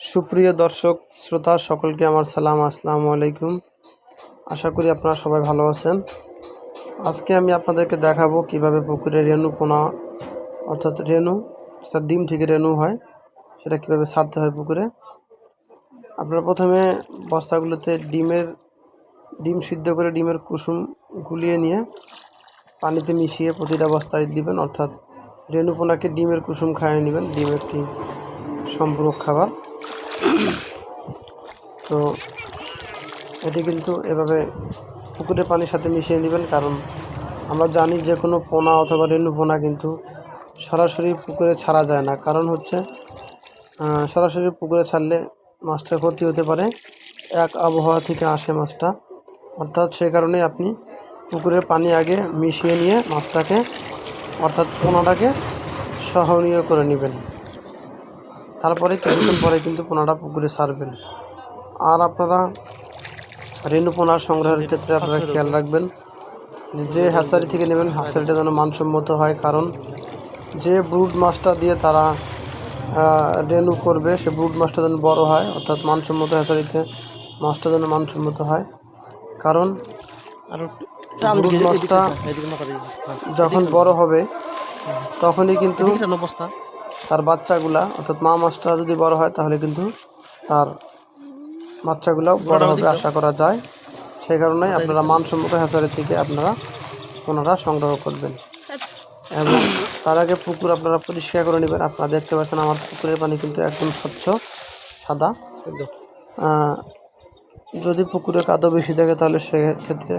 সুপ্রিয় দর্শক, শ্রোতা, সকলকে আমার সালাম, আসসালামু আলাইকুম। আশা করি আপনারা সবাই ভালো আছেন। আজকে আমি আপনাদেরকে দেখাবো কীভাবে পুকুরে রেণু পোনা, অর্থাৎ রেণু সেটা ডিম থেকে রেণু হয়, সেটা কীভাবে ছাড়তে হয় পুকুরে। আপনারা প্রথমে বস্তাগুলোতে ডিমের, ডিম সিদ্ধ করে ডিমের কুসুম গুলিয়ে নিয়ে পানিতে মিশিয়ে প্রতিটা বস্তায় দিবেন, অর্থাৎ রেণু পোনাকে ডিমের কুসুম খাইয়ে নেবেন, ডিম একটি সম্পূরক খাবার। তো এটি কিন্তু এভাবে পুকুরের পানির সাথে মিশিয়ে নেবেন, কারণ আমরা জানি যে কোনো পোনা অথবা রেণু পোনা কিন্তু সরাসরি পুকুরে ছাড়া যায় না। কারণ হচ্ছে সরাসরি পুকুরে ছাড়লে মাছটার ক্ষতি হতে পারে, এক আবহাওয়া থেকে আসে মাছটা। অর্থাৎ সে কারণে আপনি পুকুরের পানি আগে মিশিয়ে নিয়ে মাছটাকে, অর্থাৎ পোনাটাকে সহনীয় করে নেবেন। তারপরে কিছুক্ষণ পরে কিন্তু পোনাটা পুকুরে ছাড়বেন আর আপনারা রেণু পোনার সংগ্রহের ক্ষেত্রে আপনারা খেয়াল রাখবেন যে হ্যাচারি থেকে নেবেন হ্যাচারিটা যেন মানসম্মত হয়। কারণ যে ব্রুড মাছটা দিয়ে তারা রেণু করবে সে ব্রুড মাছটা যেন বড় হয় অর্থাৎ মানসম্মত হ্যাচারিতে মাছটা যেন মানসম্মত হয়। কারণ ব্রুড মাছটা যখন বড় হবে তখনই কিন্তু অবস্থা। তার বাচ্চাগুলা অর্থাৎ মা মাছটা যদি বড় হয় তাহলে কিন্তু তার বাচ্চাগুলো বড় হবে আশা করা যায়। সেই কারণেই আপনারা মানসম্মত হ্যাচারি থেকে আপনারা ওনারা সংগ্রহ করবেন। এবং তার আগে পুকুর আপনারা পরিষ্কার করে নেবেন। আপনারা দেখতে পাচ্ছেন আমার পুকুরের পানি কিন্তু একদম স্বচ্ছ সাদা। যদি পুকুরে কাদো বেশি থাকে তাহলে সেক্ষেত্রে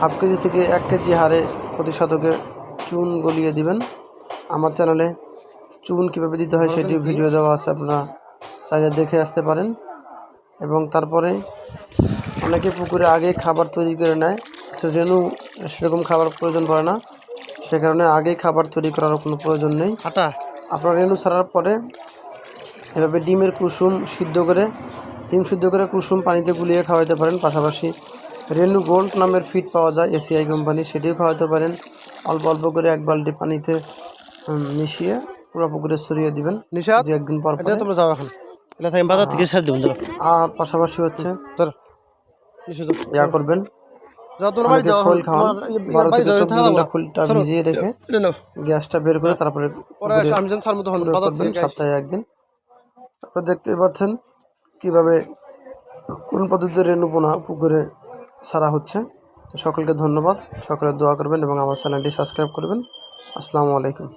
হাফ কেজি থেকে এক কেজি হারে প্রতি শতকে চুন গলিয়ে দিবেন। আমার চ্যানেলে চুন কীভাবে দিতে হয় সেটি ভিডিও দেওয়া আছে আপনারা সাইডে দেখে আসতে পারেন। এবং তারপরে অনেকে পুকুরে আগে খাবার তৈরি করে নেয়। তো রেণু সেরকম খাবার প্রয়োজন পড়ে না। সে কারণে আগেই খাবার তৈরি করার কোনো প্রয়োজন নেই। আটা? আপনার রেণু ছাড়ার পরে এভাবে ডিমের কুসুম সিদ্ধ করে ডিম সিদ্ধ করে কুসুম পানিতে গুলিয়ে খাওয়াতে পারেন। পাশাপাশি রেণু গোল্ড নামের ফিড পাওয়া যায় এসিআই কোম্পানি সেটিও খাওয়াতে পারেন। অল্প অল্প করে এক বালতি পানিতে মিশিয়ে পুরো পুকুরে ছড়িয়ে দিবেন। নিশাদ দু একদিন পর এটা পরে। তোমরা যাও এখন। এটা থেকে বাজার থেকে দেবেন আর পাশাপাশি হচ্ছে ধরো ইয়া করবেন। গ্যাসটা বের করে তারপরে পরে পুকুরে আমি যখন ছাড় মতো হন প্রয়োগ বাজার করবেন থেকে সপ্তাহে একদিন। আপনারা দেখতে পাচ্ছেন কীভাবে কোন পদ্ধতিতে রেণুপোনা পুকুরে ছাড়া হচ্ছে। সকলকে ধন্যবাদ। সকলে দোয়া করবেন এবং আমার চ্যানেলটি সাবস্ক্রাইব করবেন। আসসালামু আলাইকুম।